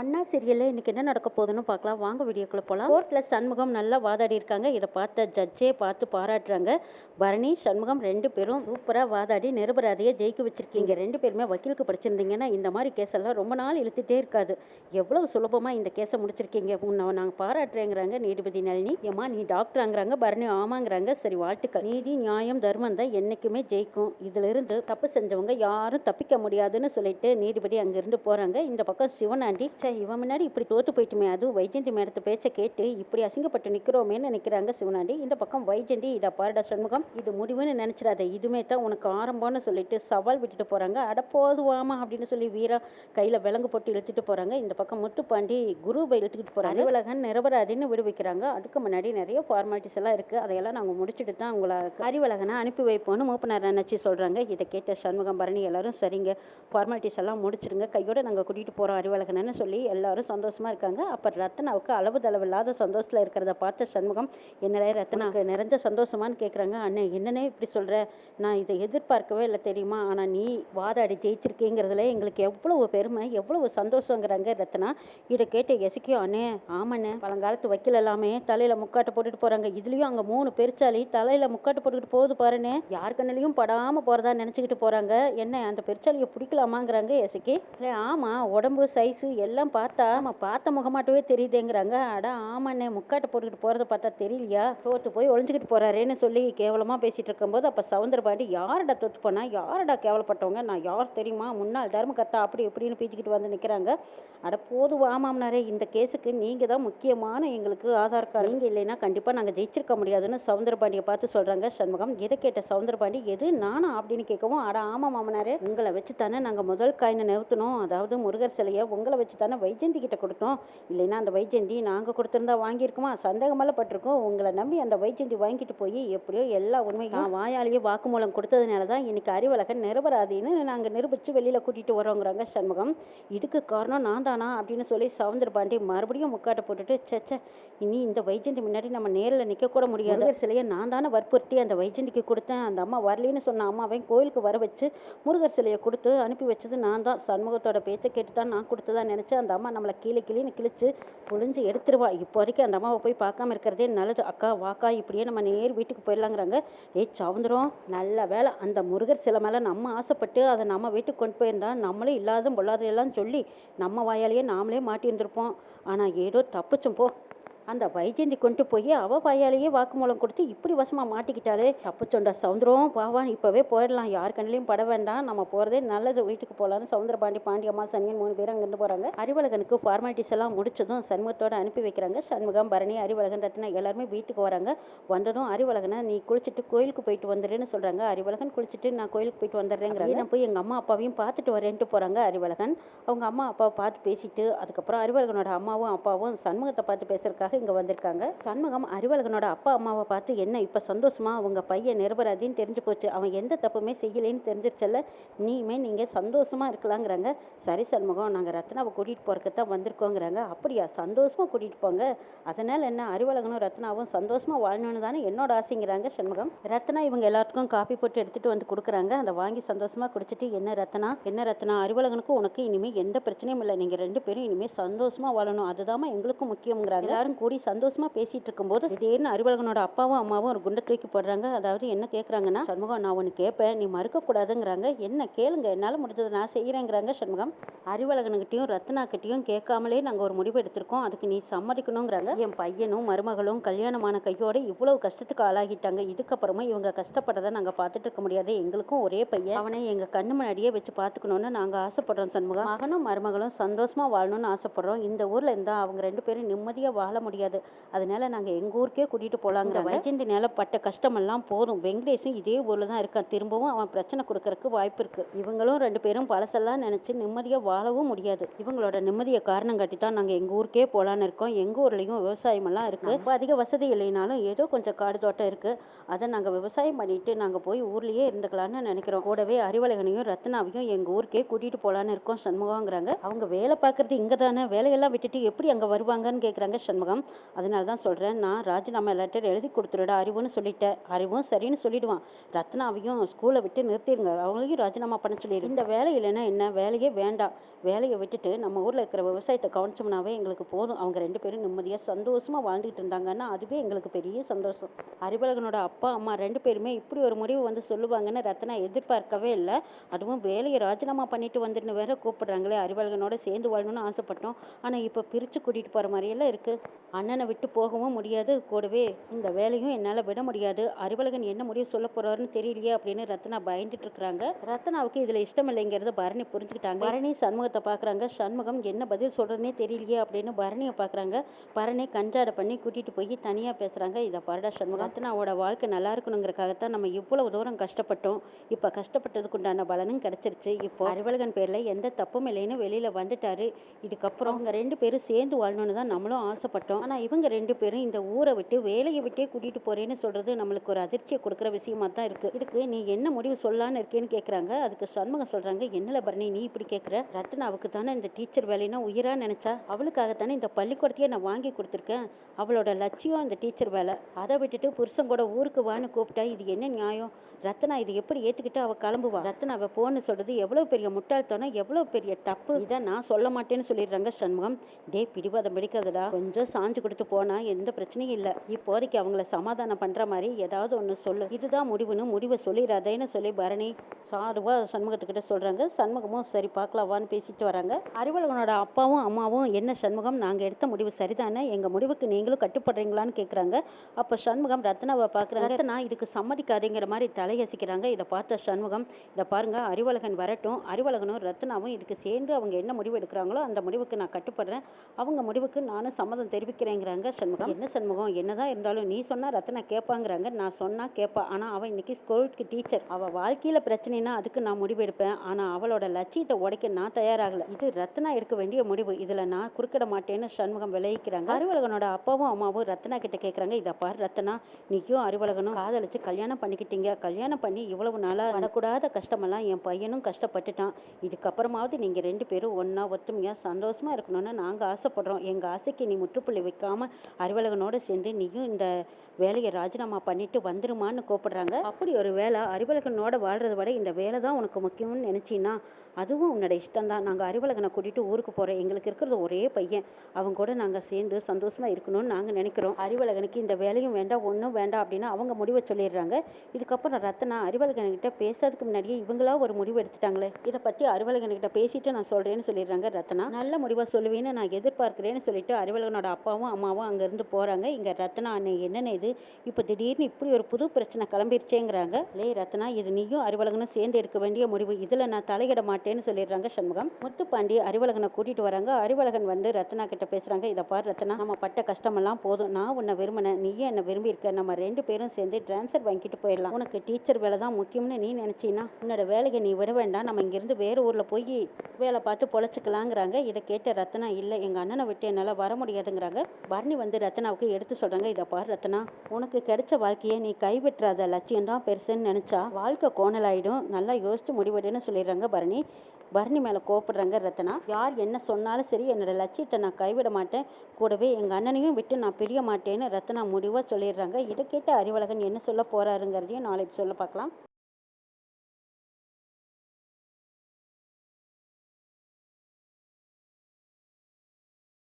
அண்ணா சீரியலில் இன்றைக்கி என்ன நடக்க போகுதுன்னு பார்க்கலாம். வாங்க வீடியோக்குள்ளே போகலாம் கோர்ட்டில் சண்முகம் நல்லா வாதாடி இருக்காங்க. இதை பார்த்த ஜட்ஜே பார்த்து பாராட்டுறாங்க. பரணி சண்முகம் ரெண்டு பேரும் சூப்பராக வாதாடி நிரபராதியை ஜெயிக்க வச்சுருக்கீங்க. ரெண்டு பேருமே வக்கீலுக்கு படிச்சிருந்தீங்கன்னா இந்த மாதிரி கேஸெல்லாம் ரொம்ப நாள் இழுத்துட்டே இருக்காது. எவ்வளோ சுலபமாக இந்த கேஸை முடிச்சிருக்கீங்க? உன்னை நாங்கள் பாராட்டுறேங்கிறாங்க நீதிபதி நளினி. ஏமா நீ டாக்டராங்கிறாங்க பரணி ஆமாங்கிறாங்க. சரி வாழ்த்துக்கள். நீதி நியாயம் தர்மம் தான் என்றைக்குமே ஜெயிக்கும். இதிலிருந்து தப்பு செஞ்சவங்க யாரும் தப்பிக்க முடியாதுன்னு சொல்லிட்டு நீதிபதி அங்கிருந்து போகிறாங்க இந்த பக்கம் சிவனாண்டி ச்சே இவன் முன்னாடி இப்படி தோத்து போயிட்டுமே அதுவும் வைஜெயந்தி மேடத்து பேச்சை கேட்டு இப்படி அசிங்கப்பட்டு நிற்கிறோமேன்னு நினைக்கிறாங்க சிவனாண்டி. இந்த பக்கம் வைஜெயந்தி இதை பாருடா சண்முகம் இது முடிவுன்னு நினச்சிடாத இதுமே தான் உனக்கு ஆரம்பம்னு சொல்லிட்டு சவால் விட்டுட்டு போகிறாங்க அட போதுவாமா அப்படின்னு சொல்லி வீரா கையில் விலங்கு போட்டு இழுத்துட்டு போகிறாங்க இந்த பக்கம் முத்துப்பாண்டி குருவை இழுத்துக்கிட்டு போகிறாங்க அறிவழகன் நிரபராதின்னு விடுவிக்கிறாங்க. அதுக்கு முன்னாடி நிறைய ஃபார்மாலிட்டிஸ் எல்லாம் இருக்குது அதையெல்லாம் நாங்கள் முடிச்சுட்டு தான் உங்களை அறிவழகனை அனுப்பி வைப்போம்னு மூப்பனார் நினச்சி சொல்கிறாங்க இதை கேட்ட சண்முகம் பரணி எல்லாரும் சரிங்க. ஃபார்மாலிட்டிஸ் எல்லாம் முடிச்சிடுங்க கையோட நாங்கள் கூட்டிகிட்டு போகிறோம் அறிவழகனன்னு சொல்லி எல்லாரும் சந்தோஷமா இருக்காங்க. அப்போ ரத்னாவுக்கு அளவு தளவில்லாத சந்தோஷத்தில் இருக்கிறத பார்த்த சண்முகம் என்னடா ரத்னாவுக்கு நிறைஞ்ச சந்தோஷமான்னு கேட்குறாங்க அண்ணன் என்னன்னே இப்படி சொல்கிற நான் இதை எதிர்பார்க்கவே இல்லை தெரியுமா? ஆனால் நீ வாதாடி ஜெயிச்சிருக்கேங்கிறதுல எங்களுக்கு எவ்வளவு பெருமை எவ்வளவு சந்தோஷங்கிறாங்க ரத்னா இதை கேட்டு எசிக்கியோ அண்ணே ஆமாண்ணே பழங்காலத்து வக்கீல் எல்லாமே தலையில் முக்காட்டு போட்டுட்டு போகிறாங்க இதுலேயும் அங்கே மூணு பெருச்சாலி தலையில் முக்காட்டு போட்டுக்கிட்டு போகுது பாருண்ணே. யார் கண்ணிலையும் படாமல் போகிறதா நினச்சிக்கிட்டு போகிறாங்க என்ன அந்த பெருச்சாலியை பிடிக்கலாமாங்கிறாங்க எசிக்கி? இல்லை ஆமாம் உடம்பு சைஸு எல்லாம் பார்த்தா நம்ம பார்த்த முகமாட்டவே தெரியுதேங்கிறாங்க. அட ஆமாண்ணே முக்காட்டை போட்டுக்கிட்டு போகிறத பார்த்தா தெரியலையா? தோத்து போய் ஒழிஞ்சுக்கிட்டு போறாரேன்னு சொல்லி கேவலமாக பேசிட்டு இருக்கும்போது அப்போ சவுந்தரபாண்டி யாரடா தோத்து போனா? யாரடா கேவலப்பட்டவங்க? நான் யார் தெரியுமா? முன்னாள் தர்மகர்த்தா அப்படி இப்படின்னு பேசிக்கிட்டு வந்து நிற்கிறாங்க அட போது வாமாம்னாரே இந்த கேஸுக்கு நீங்கள் தான் முக்கியமான எங்களுக்கு ஆதார் கார்டு. நீங்கள் இல்லைன்னா கண்டிப்பாக நாங்கள் ஜெயிச்சிருக்க முடியாதுன்னு சவுந்தரபாண்டியை பார்த்து சொல்கிறாங்க சண்முகம். எதை கேட்ட சவுந்தரபாண்டி எது? நானா? அப்படின்னு கேட்கவும் அட ஆமாம் மாமனாரே உங்களை வச்சு தானே நாங்கள் முதல் காயினை நிறுத்தினோம். அதாவது முருகர் சிலையை உங்களை வச்சு தானே வைஜெயந்தி கிட்ட கொடுத்தோம்? இல்லைன்னா அந்த வைஜெயந்தி நாங்கள் கொடுத்துருந்தா வாங்கியிருக்குமா? சந்தேகமெல்லாம் பட்டிருக்கோம் உங்களை நம்பி அந்த வைஜெயந்தி வாங்கிட்டு போய் எப்படியோ எல்லா நான் வாயாலேயே வாக்குமூலம் கொடுத்ததுனால தான் இன்னைக்கு அறிவழகன் நிரபராதின்னு நாங்கள் நிரூபித்து வெளியில் கூட்டிகிட்டு வரோங்கிறாங்க சண்முகம். இதுக்கு காரணம் நான் தானா அப்படின்னு சொல்லி சவுந்தர பாண்டி மறுபடியும் முக்காட்டை போட்டுட்டு சச்ச இனி இந்த வைஜெயந்தி முன்னாடி நம்ம நேரில் நிற்க கூட முடியாது. சிலையை நான் தானே வற்புறுத்தி அந்த வைஜெயந்திக்கு கொடுத்தேன். அந்த அம்மா வரலைன்னு சொன்ன அம்மாவை கோயிலுக்கு வர வச்சு முருகர் சிலையை கொடுத்து அனுப்பி வச்சது நான் தான். சண்முகத்தோட பேச்சை கேட்டு தான் நான் கொடுத்ததா நினச்சேன். அந்த அம்மா நம்மளை கீழே கீழே கிழிச்சு புழிஞ்சு எடுத்துருவா. இப்போ வரைக்கும் அந்த அம்மாவை போய் பார்க்காம இருக்கிறதே நல்லது. அக்கா வாக்கா இப்படியே நம்ம நேர் வீட்டுக்கு போயிடலாங்கிறாங்க. ஏய் சவுந்தரம் நல்ல வேலை அந்த முருகர் சிலை மேலே நம்ம ஆசைப்பட்டு அதை நம்ம வீட்டுக்கு கொண்டு போயிருந்தா நம்மளே இல்லாத பொல்லாத எல்லாம் சொல்லி நம்ம வாயாலேயே நாமளே மாட்டியிருந்திருப்போம் ஆனால் ஏதோ தப்பிச்சோம் போ. அந்த வைஜெயந்தி கொண்டு போய் அவ வாயாலேயே வாக்குமூலம் கொடுத்து இப்படி வசமா மாட்டிக்கிட்டாலே தப்புச்சொண்டா சவுந்தரம் பாவான் இப்போவே போயிடலாம். யார் கண்ணிலையும் பட வேண்டாம். நம்ம போகிறதே நல்லது. வீட்டுக்கு போகலான்னு சவுந்தர பாண்டி பாண்டியம்மா சனியன் மூணு பேரும் அங்கிருந்து போகிறாங்க அறிவழகனுக்கு ஃபார்மாலிட்டிஸ் எல்லாம் முடிச்சதும் சண்முகத்தோட அனுப்பி வைக்கிறாங்க. சண்முகம் பரணி அறிவழகன் ரத்னா எல்லாருமே வீட்டுக்கு வராங்க. வந்ததும் அறிவழகனை நீ குளிச்சுட்டு கோயிலுக்கு போயிட்டு வந்துடுன்னு சொல்கிறாங்க அறிவழகன் குளிச்சுட்டு நான் கோயிலுக்கு போயிட்டு வந்துடுறேங்கிறாங்க. நான் போய் எங்கள் அம்மா அப்பாவையும் பார்த்துட்டு வரேன்ட்டு போகிறாங்க அறிவழகன் அவங்க அம்மா அப்பாவை பார்த்து பேசிட்டு அதுக்கப்புறம் அறிவழகனோட அம்மாவும் அப்பாவும் சண்முகத்தை பார்த்து பேசுறதுக்காக இங்கே வந்திருக்காங்க. சண்முகம் அறிவழகனோட அப்பா அம்மாவை பார்த்து என்ன இப்போ சந்தோஷமா? அவங்க பையன் நிரபராதின்னு தெரிஞ்சு போச்சு. அவன் எந்த தப்புமே செய்யலைன்னு தெரிஞ்சிருச்சல்ல. நீயுமே நீங்கள் சந்தோஷமா இருக்கலாங்கிறாங்க. சரி சண்முகம் நாங்கள் ரத்னாவை கூட்டிகிட்டு போறதுக்கு தான் வந்திருக்கோங்கிறாங்க. அப்படியா? சந்தோஷமா கூட்டிகிட்டு போங்க. அதனால என்ன? அறிவழகனும் ரத்னாவும் சந்தோஷமா வாழணும்னு தானே என்னோட ஆசைங்கிறாங்க சண்முகம். ரத்னா இவங்க எல்லாத்துக்கும் காப்பி போட்டு எடுத்துட்டு வந்து கொடுக்குறாங்க. அதை வாங்கி சந்தோஷமா குடிச்சிட்டு என்ன ரத்னா? என்ன ரத்னா? அறிவழகனுக்கும் உனக்கு இனிமேல் எந்த பிரச்சனையும் இல்லை. நீங்க ரெண்டு பேரும் இனிமே சந்தோஷமா வாழணும். அதுதான் எங்களுக்கும் முக்கியங்கிறாங்க எல்லாரும் கூடி சந்தோஷமா பேசிட்டு இருக்கும்போது திடீர்னு அறிவழகனோட அப்பாவும் அம்மாவும் ஒரு குண்டை தூக்கி போடுறாங்க. அதாவது என்ன கேட்குறாங்கன்னா சண்முகம் நான் ஒன்று கேட்பேன் நீ மறுக்க கூடாதுங்கிறாங்க என்ன கேளுங்க என்னால் முடிஞ்சது நான் செய்கிறேங்கிறாங்க சண்முகம். அறிவழகனுக்கிட்டையும் ரத்னாக்கிட்டையும் கேட்காமலே நாங்கள் ஒரு முடிவு எடுத்திருக்கோம். அதுக்கு நீ சம்மதிக்கணுங்கிறாங்க. என் பையனும் மருமகளும் கல்யாணமான கையோட இவ்வளவு கஷ்டத்துக்கு ஆளாகிட்டாங்க. இதுக்கப்புறமா இவங்க கஷ்டப்பட்டதை நாங்கள் பார்த்துட்டு இருக்க முடியாது. எங்களுக்கும் ஒரே பையன். அவனை எங்கள் கண்ணு முன்னாடியே வச்சு பார்த்துக்கணும்னு நாங்கள் ஆசைப்படுறோம் சண்முகம். மகனும் மருமகளும் சந்தோஷமா வாழணும்னு ஆசைப்படுறோம். இந்த ஊர்ல இருந்தா அவங்க ரெண்டு பேரும் நிம்மதியா வாழ முடியும். முடியாது. அதனால நாங்க எங்க ஊருக்கே கூட்டிட்டு போலாங்கிற வைஜெயந்தி நில பட்ட கஷ்டமெல்லாம் போதும். வெங்கடேஷும் இதே ஊர்ல தான் இருக்கான். திரும்பவும் அவன் பிரச்சனை கொடுக்கறதுக்கு வாய்ப்பு இருக்கு. இவங்களும் ரெண்டு பேரும் பழசெல்லாம் நினைச்சு நிம்மதியா வாழவும் முடியாது. இவங்களோட நிம்மதியை காரணம் காட்டி தான் நாங்க எங்க ஊருக்கே போலான்னு இருக்கோம். எங்க ஊர்லயும் விவசாயம் எல்லாம் இருக்கு. ரொம்ப அதிக வசதி இல்லைனாலும் ஏதோ கொஞ்சம் காடு தோட்டம் இருக்கு. அதை நாங்க விவசாயம் பண்ணிட்டு நாங்க போய் ஊர்லயே இருந்துக்கலாம்னு நினைக்கிறோம். கூடவே அறிவழகனையும் ரத்னாவையும் எங்க ஊருக்கே கூட்டிட்டு போலான்னு இருக்கோம் சண்முகங்கிறாங்க அவங்க வேலை பார்க்கறது இங்க தானே வேலையெல்லாம் விட்டுட்டு எப்படி அங்க வருவாங்கன்னு கேக்குறாங்க சண்முகம். அதனால தான் சொல்கிறேன் நான் ராஜினாமா லெட்டர் எழுதி கொடுத்துருடா அறிவுன்னு சொல்லிட்டேன். அறிவும் சரின்னு சொல்லிடுவான். ரத்னாவையும் ஸ்கூலை விட்டு நிறுத்திடுங்க அவங்களையும் ராஜினாமா பண்ண சொல்லிடு இந்த வேலை இல்லைன்னா என்ன? வேலையே வேண்டாம். வேலையை விட்டுட்டு நம்ம ஊரில் இருக்கிற விவசாயத்தை கவனிச்சோம்னாவே எங்களுக்கு போதும். அவங்க ரெண்டு பேரும் நிம்மதியாக சந்தோஷமாக வாழ்ந்துகிட்டு இருந்தாங்கன்னா அதுவே எங்களுக்கு பெரிய சந்தோஷம். அறிவழகனோட அப்பா அம்மா ரெண்டு பேருமே இப்படி ஒரு முடிவு வந்து சொல்லுவாங்கன்னு ரத்னா எதிர்பார்க்கவே இல்லை. அதுவும் வேலையை ராஜினாமா பண்ணிட்டு வந்துன்னு வேற கூப்பிடுறாங்களே. அறிவழகனோட சேர்ந்து வாழணும்னு ஆசைப்பட்டோம். ஆனால் இப்போ பிரித்து கூட்டிகிட்டு போகிற மாதிரியெல்லாம் இருக்குது அண்ணனை விட்டு போகவும் முடியாது. கூடவே இந்த வேலையும் என்னால் விட முடியாது. அறிவழகன் என்ன முடிவு சொல்ல போறாருன்னு தெரியலையே அப்படின்னு ரத்னா பயந்துட்டு இருக்கிறாங்க. ரத்னாவுக்கு இதில் இஷ்டம் இல்லைங்கிறத பரணி புரிஞ்சுக்கிட்டாங்க. பரணி சண்முகத்தை பார்க்குறாங்க சண்முகம் என்ன பதில் சொல்கிறதுனே தெரியலையே அப்படின்னு பரணியை பார்க்குறாங்க பரணி கஞ்சாட பண்ணி கூட்டிகிட்டு போய் தனியாக பேசுகிறாங்க இதை பரடா சண்முகம் ரத்னாவோட வாழ்க்கை நல்லா இருக்கணுங்கிறக்காகத்தான் நம்ம இவ்வளவு தூரம் கஷ்டப்பட்டோம். இப்போ கஷ்டப்பட்டதுக்கு உண்டான பலனும் கிடைச்சிருச்சு. இப்போ அறிவழகன் பேரில் எந்த தப்பும் இல்லைன்னு வெளியில் வந்துட்டாரு. இதுக்கப்புறம் அவங்க ரெண்டு பேரும் சேர்ந்து வாழணும்னு தான் நம்மளும் ஆசைப்பட்டோம். ஆனால் இவங்க ரெண்டு பேரும் இந்த ஊரை விட்டு வேலையை விட்டே கூட்டிகிட்டு போறேன்னு சொல்கிறது நம்மளுக்கு ஒரு அதிர்ச்சியை கொடுக்குற விஷயமா தான் இருக்குது இதுக்கு நீ என்ன முடிவு சொல்லான்னு இருக்கேன்னு கேட்குறாங்க அதுக்கு சண்முகம் சொல்கிறாங்க என்னல பரணி நீ இப்படி கேட்குற ரத்னாவுக்கு தானே இந்த டீச்சர் வேலைன்னா உயிராக நினச்சா? அவளுக்காகத்தானே இந்த பள்ளிக்கூடத்தையே நான் வாங்கி கொடுத்துருக்கேன். அவளோட லட்சியம் இந்த டீச்சர் வேலை. அதை விட்டுட்டு புருஷன் கூட ஊருக்கு வான்னு கூப்பிட்டா இது என்ன நியாயம்? ரத்னா இது எப்படி ஏற்றுக்கிட்டு அவள் கிளம்புவா? ரத்னாவை போன்னு சொல்கிறது எவ்வளோ பெரிய முட்டாள்தனம் எவ்வளோ பெரிய தப்பு? இதை நான் சொல்ல மாட்டேன்னு சொல்லிடுறாங்க சண்முகம். டே பிடிவாதம் பிடிக்காதடா. கொஞ்சம் சாஞ்சு கொடுத்து போனா எந்த பிரச்சனையும் இல்லை. இப்போதைக்கு அவங்கள சமாதானம் பண்ணுற மாதிரி ஏதாவது ஒன்று சொல்லு. இதுதான் முடிவுன்னு முடிவை சொல்லிடாதேன்னு சொல்லி பரணி சாதுவா சண்முகத்துக்கிட்ட சொல்கிறாங்க சண்முகமும் சரி பார்க்கலாம் வான்னு பேசிட்டு வராங்க. அறிவழகனோட அப்பாவும் அம்மாவும் என்ன சண்முகம் நாங்கள் எடுத்த முடிவு சரிதானே? எங்கள் முடிவுக்கு நீங்களும் கட்டுப்படுறீங்களான்னு கேட்குறாங்க அப்போ சண்முகம் ரத்னாவை பார்க்குறாங்க ரத்னா இதுக்கு சம்மதிக்காதேங்கிற மாதிரி தலையசிக்கிறாங்க. இதை பார்த்த சண்முகம் இதை பாருங்க அறிவழகன் வரட்டும். அறிவழகனும் ரத்னாவும் இதுக்கு சேர்ந்து அவங்க என்ன முடிவு எடுக்கிறாங்களோ அந்த முடிவுக்கு நான் கட்டுப்படுறேன். அவங்க முடிவுக்கு நானும் சம்மதம் தெரிவிக்கிறேங்கிறாங்க சண்முகம். என்ன சண்முகம்? என்னதான் இருந்தாலும் நீ சொன்னா ரத்னா கேட்பாங்கிறாங்க நான் சொன்னா கேட்பா ஆனால் அவன் இன்னைக்கு ஸ்கூலுக்கு டீச்சர். அவள் வாழ்க்கையில் பிரச்சனைனா அதுக்கு நான் முடிவு எடுப்பேன். ஆனால் அவளோட லட்சியத்தை உடைக்க நான் தயாராகல. இது ரத்னா எடுக்க வேண்டிய முடிவு. இதில் நான் குறுக்கிட மாட்டேன்னு சண்முகம் விளைவிக்கிறாங்க. அறிவழகனோட அப்பாவும் அம்மாவும் ரத்னா கிட்ட கேட்குறாங்க இதை பார் ரத்னா நீயும் அறிவழகனும் காதலிச்சு கல்யாணம் பண்ணிக்கிட்டீங்க. கல்யாணம் பண்ணி இவ்வளவு நாளாக வரக்கூடாத கஷ்டமெல்லாம் என் பையனும் கஷ்டப்பட்டுட்டான். இதுக்கப்புறமாவது நீங்கள் ரெண்டு பேரும் ஒன்றா ஒற்றுமையாக சந்தோஷமா இருக்கணும்னு நாங்கள் ஆசைப்படுறோம். எங்கள் ஆசைக்கு நீ முற்றுப்புள்ளி வைக்காம அறிவழகனோட சேர்ந்து நீயும் இந்த வேலையை ராஜினாமா பண்ணிட்டு வந்துருமான்னு கூப்பிடுறாங்க. அப்படி ஒரு வேலை அறிவழகனோட வாழ்றதை விட இந்த வேலை தான் உனக்கு முக்கியம்னு நினச்சின்னா அதுவும் உன்னோட இஷ்டம் தான் நாங்கள் அறிவழகனை கூட்டிட்டு ஊருக்கு போகிறோம் எங்களுக்கு இருக்கிறது ஒரே பையன். அவங்க கூட நாங்கள் சேர்ந்து சந்தோஷமா இருக்கணும்னு நாங்கள் நினைக்கிறோம். அறிவழகனுக்கு இந்த வேலையும் வேண்டாம் ஒன்றும் வேண்டாம் அப்படின்னு அவங்க முடிவை சொல்லிடுறாங்க. இதுக்கப்புறம் ரத்னா அறிவழகன்கிட்ட பேசுறதுக்கு முன்னாடியே இவங்களா ஒரு முடிவு எடுத்துட்டாங்களே. இதை பற்றி அறிவழகன்கிட்ட பேசிட்டு நான் சொல்கிறேன்னு சொல்லிடுறாங்க ரத்னா. நல்ல முடிவை சொல்லுவேன்னு நான் எதிர்பார்க்கிறேன்னு சொல்லிட்டு அறிவழகனோட அப்பாவும் அம்மாவும் அங்கேருந்து போகிறாங்க இங்கே ரத்னா அண்ணன் என்னென்ன இது இப்போ திடீர்னு இப்படி ஒரு புது பிரச்சனை கிளம்பிருச்சேங்கிறாங்க. லே ரத்னா இது நீயும் அறிவழகனும் சேர்ந்து எடுக்க வேண்டிய முடிவு. இதில் நான் தலையிட மாட்டேன்னு சொல்லிடுறாங்க சண்முகம். முத்துப்பாண்டி அறிவழகனை கூட்டிட்டு வராங்க. அறிவழகன் வந்து ரத்னா கிட்ட பேசுறாங்க. இதை பாரு ரத்னா நம்ம பட்ட கஷ்டமெல்லாம் போதும். நான் உன்னை விரும்பினேன் நீயே என்னை விரும்பி இருக்க நம்ம ரெண்டு பேரும் சேர்ந்து டிரான்ஸ்ஃபர் வாங்கிட்டு போயிடலாம். உனக்கு டீச்சர் வேலை தான் முக்கியம்னு நீ நினைச்சீன்னா உன்னோட வேலையை நீ விட வேண்டாம். நம்ம இங்கிருந்து வேறு ஊரில் போய் வேலை பார்த்து பொழைச்சிக்கலாங்கிறாங்க. இதை கேட்ட ரத்னா இல்லை எங்க அண்ணனை விட்டு என்னால் வர முடியாதுங்கிறாங்க. பரணி வந்து ரத்னாவுக்கு எடுத்து சொல்றாங்க. இதை பாரு ரத்னா உனக்கு கிடைச்ச வாழ்க்கையை நீ கைவிட்டுறாத லட்சியம் தான் பெருசுன்னு நினச்சா வாழ்க்கை கோணலாயிடும். நல்லா யோசிச்சு முடிவெடுன்னு சொல்லிடுறாங்க பரணி. பரணி மேலே கோபப்படுறாங்க ரத்னா யார் என்ன சொன்னாலும் சரி என்னோட லட்சியத்தை நான் கைவிட மாட்டேன். கூடவே எங்கள் அண்ணனையும் விட்டு நான் பிரிய மாட்டேன்னு ரத்னா முடிவாக சொல்லிடுறாங்க. இதை கேட்ட அறிவழகன் என்ன சொல்ல போகிறாருங்கிறதையும் நாளைக்கு சொல்ல பார்க்கலாம்.